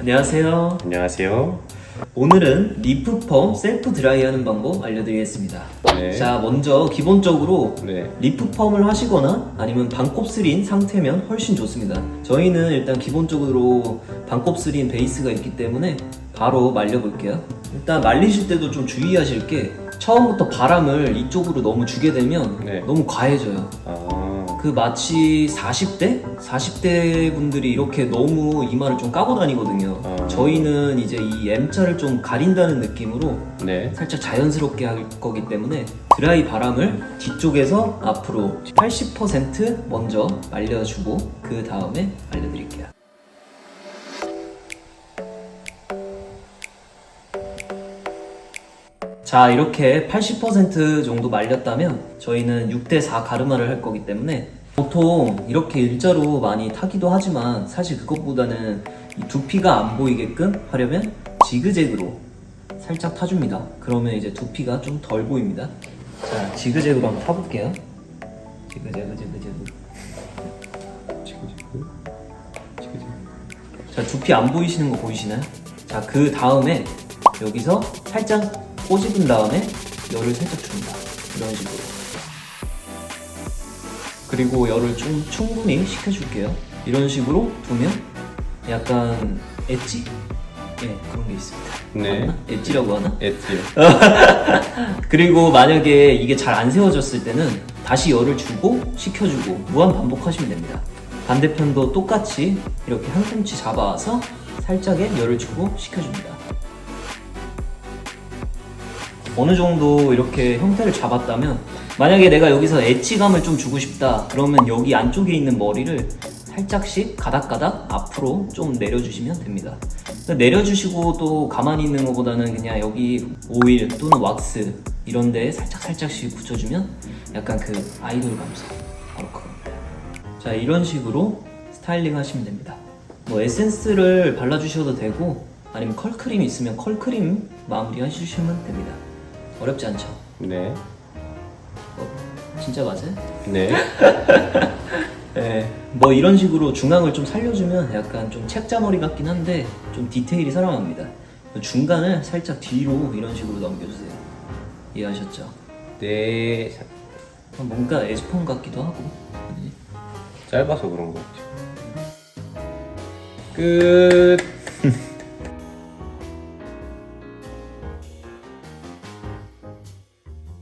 안녕하세요. 안녕하세요. 오늘은 리프펌 셀프 드라이 하는 방법 알려드리겠습니다. 네. 자, 먼저 기본적으로 네. 리프펌을 하시거나 아니면 반곱슬인 상태면 훨씬 좋습니다. 저희는 일단 기본적으로 반곱슬인 베이스가 있기 때문에 바로 말려볼게요. 일단 말리실 때도 좀 주의하실 게 처음부터 바람을 이쪽으로 너무 주게 되면 네. 너무 과해져요. 아, 그 마치 40대? 40대 분들이 이렇게 너무 이마를 좀 까고 다니거든요. 아. 저희는 이제 이 M자를 좀 가린다는 느낌으로 네. 살짝 자연스럽게 할 거기 때문에 드라이 바람을 뒤쪽에서 앞으로 80% 먼저 말려주고 그 다음에 알려드릴게요. 자 이렇게 80% 정도 말렸다면 저희는 6대4 가르마를 할 거기 때문에 보통 이렇게 일자로 많이 타기도 하지만 사실 그것보다는 이 두피가 안 보이게끔 하려면 지그재그로 살짝 타줍니다. 그러면 이제 두피가 좀 덜 보입니다. 자 지그재그로 한번 타볼게요. 지그재그 지그재그. 지금 지금. 자 두피 안 보이시는 거 보이시나요? 자 그 다음에 여기서 살짝 꼬집은 다음에 열을 살짝 줍니다. 이런 식으로 그리고 열을 좀 충분히 식혀줄게요 이런 식으로 두면 약간 엣지? 예 그런 게 있습니다 네. 맞나? 엣지라고 하나? 엣지요. 그리고 만약에 이게 잘 안 세워졌을 때는 다시 열을 주고 식혀주고 무한 반복하시면 됩니다. 반대편도 똑같이 이렇게 한 꿈치 잡아서 살짝의 열을 주고 식혀줍니다. 어느 정도 이렇게 형태를 잡았다면 만약에 내가 여기서 엣지감을 좀 주고 싶다 그러면 여기 안쪽에 있는 머리를 살짝씩 가닥가닥 앞으로 좀 내려주시면 됩니다. 그러니까 내려주시고 또 가만히 있는 것보다는 그냥 여기 오일 또는 왁스 이런 데에 살짝 살짝씩 붙여주면 약간 그 아이돌 감성. 바로 그겁니다 자 이런 식으로 스타일링 하시면 됩니다. 뭐 에센스를 발라주셔도 되고 아니면 컬크림 있으면 컬크림 마무리 해주시면 됩니다. 어렵지 않죠? 네. 어, 진짜 맞아요? 네. 네, 뭐 이런 식으로 중앙을 좀 살려주면 약간 좀 책자머리 같긴 한데 좀 디테일이 살아납니다. 중간을 살짝 뒤로 이런 식으로 넘겨주세요. 이해하셨죠? 네. 뭔가 에스폰 같기도 하고. 그지? 짧아서 그런 것 같아요. 끝.